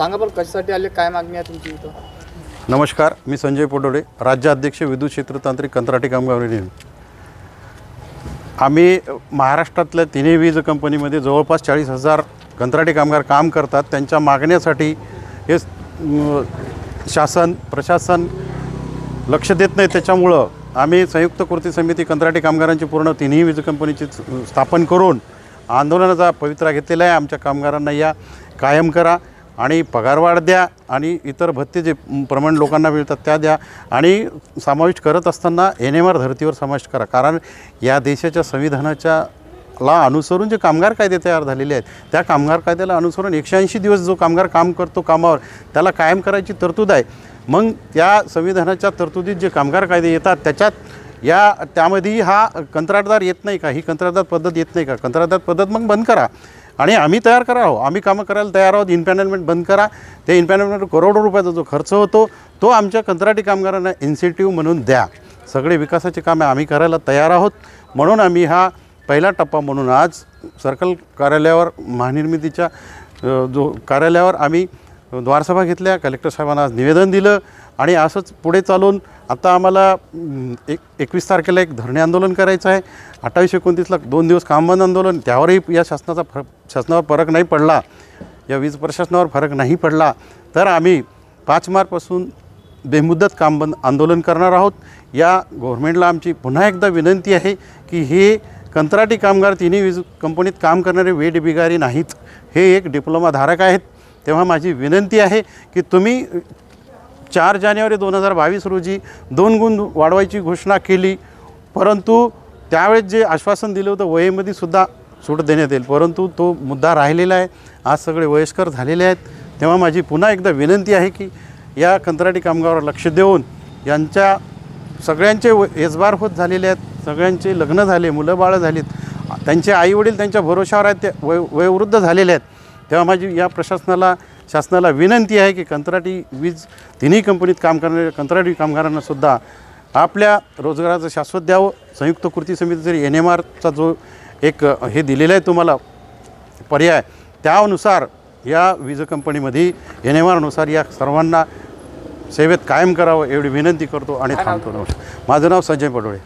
सांगा बरं कशासाठी आले काय मागणी आहे तुमची इथं? नमस्कार मी संजय पोटोडे राज्याध्यक्ष विद्युत क्षेत्र तांत्रिक कंत्राटी कामगार युनियन आम्ही महाराष्ट्रातल्या तिन्ही वीज कंपनीमध्ये जवळपास चाळीस हजार कंत्राटी कामगार काम करतात. त्यांच्या मागण्यासाठी हे शासन प्रशासन लक्ष देत नाही. त्याच्यामुळं आम्ही संयुक्त कृती समिती कंत्राटी कामगारांची पूर्ण तिन्ही वीज कंपनीची स्थापन करून आंदोलनाचा पवित्रा घेतलेला आहे. आमच्या कामगारांना या कायम करा. आणि पगारवाढ द्या आणि इतर भत्ते जे प्रमाण लोकांना मिळतात त्या द्या. आणि समाविष्ट करत असताना एन एम आर धर्तीवर समाविष्ट करा. कारण या देशाच्या संविधानाच्या ला अनुसरून जे कामगार कायदे तयार झालेले आहेत त्या कामगार कायद्याला अनुसरून एकशे ऐंशी दिवस जो कामगार काम करतो कामावर त्याला कायम करायची तरतूद आहे. मग त्या संविधानाच्या तरतुदीत जे कामगार कायदे येतात त्याच्यात या त्यामध्ये हा कंत्राटदार येत नाही का? ही कंत्राटदार पद्धत येत नाही का? कंत्राटदार पद्धत मग बंद करा. आणि आम्ही तयार करा आहो आम्ही कामं करायला तयार आहोत. इन्पॅनलमेंट बंद करा. ते इन्पॅनलमेंट करोडो रुपयाचा जो खर्च होतो तो आमच्या कंत्राटी कामगारांना इन्सेंटिव्ह म्हणून द्या. सगळे विकासाचे कामे आम्ही करायला तयार आहोत. म्हणून आम्ही हा पहिला टप्पा म्हणून आज सर्कल कार्यालयावर महानिर्मितीच्या जो कार्यालयावर आम्ही द्वारसभा घेतल्या. कलेक्टर साहेबांना आज निवेदन दिलं. आणि असंच पुढे चालून आता आम्हाला एक एकवीस तारखेला एक धरणे आंदोलन करायचं आहे. अठ्ठावीस एकोणतीसला दोन दिवस कामबंद आंदोलन त्यावरही या शासनाचा फरक शासनावर फरक नाही पडला. या वीज प्रशासनावर फरक नाही पडला. तर आम्ही पाच मार्चपासून बेमुदत कामबंद आंदोलन करणार आहोत. या गव्हर्मेंटला आमची पुन्हा एकदा विनंती आहे की हे कंत्राटी कामगार तिन्ही वीज कंपनीत काम करणारे वेड बिगारी नाहीत. हे एक डिप्लोमाधारक आहेत. तेव्हा माझी विनंती आहे की तुम्ही चार जानेवारी दोन हजार बावीस रोजी दोन गुण वाढवायची घोषणा केली. परंतु त्यावेळेस जे आश्वासन दिलं होतं वयेमध्ये सुद्धा सूट देण्यात येईल. परंतु तो मुद्दा राहिलेला आहे. आज सगळे वयस्कर झालेले आहेत. तेव्हा माझी पुन्हा एकदा विनंती आहे की या कंत्राटी कामगारावर लक्ष देऊन यांच्या सगळ्यांचे व एजबार होत झालेले आहेत सगळ्यांचे लग्न झाले मुलं बाळं झालीत त्यांचे आईवडील त्यांच्या भरोशावर आहेत ते वय वयोवृद्ध झालेले आहेत. तेव्हा माझी या प्रशासनाला शासनाला विनंती आहे की कंत्राटी वीज तिन्ही कंपनीत काम करणाऱ्या कंत्राटी कामगारांना सुद्धा आपल्या रोजगाराचं शाश्वत द्यावं. संयुक्त कृती समिती जरी एन एम आरचा जो एक हे दिलेलं आहे तुम्हाला पर्याय त्यानुसार या वीज कंपनीमध्ये एन एम आरनुसार या सर्वांना सेवेत कायम करावं एवढी विनंती करतो आणि थांबतो. नमस्कार माझं नाव संजय पडोळे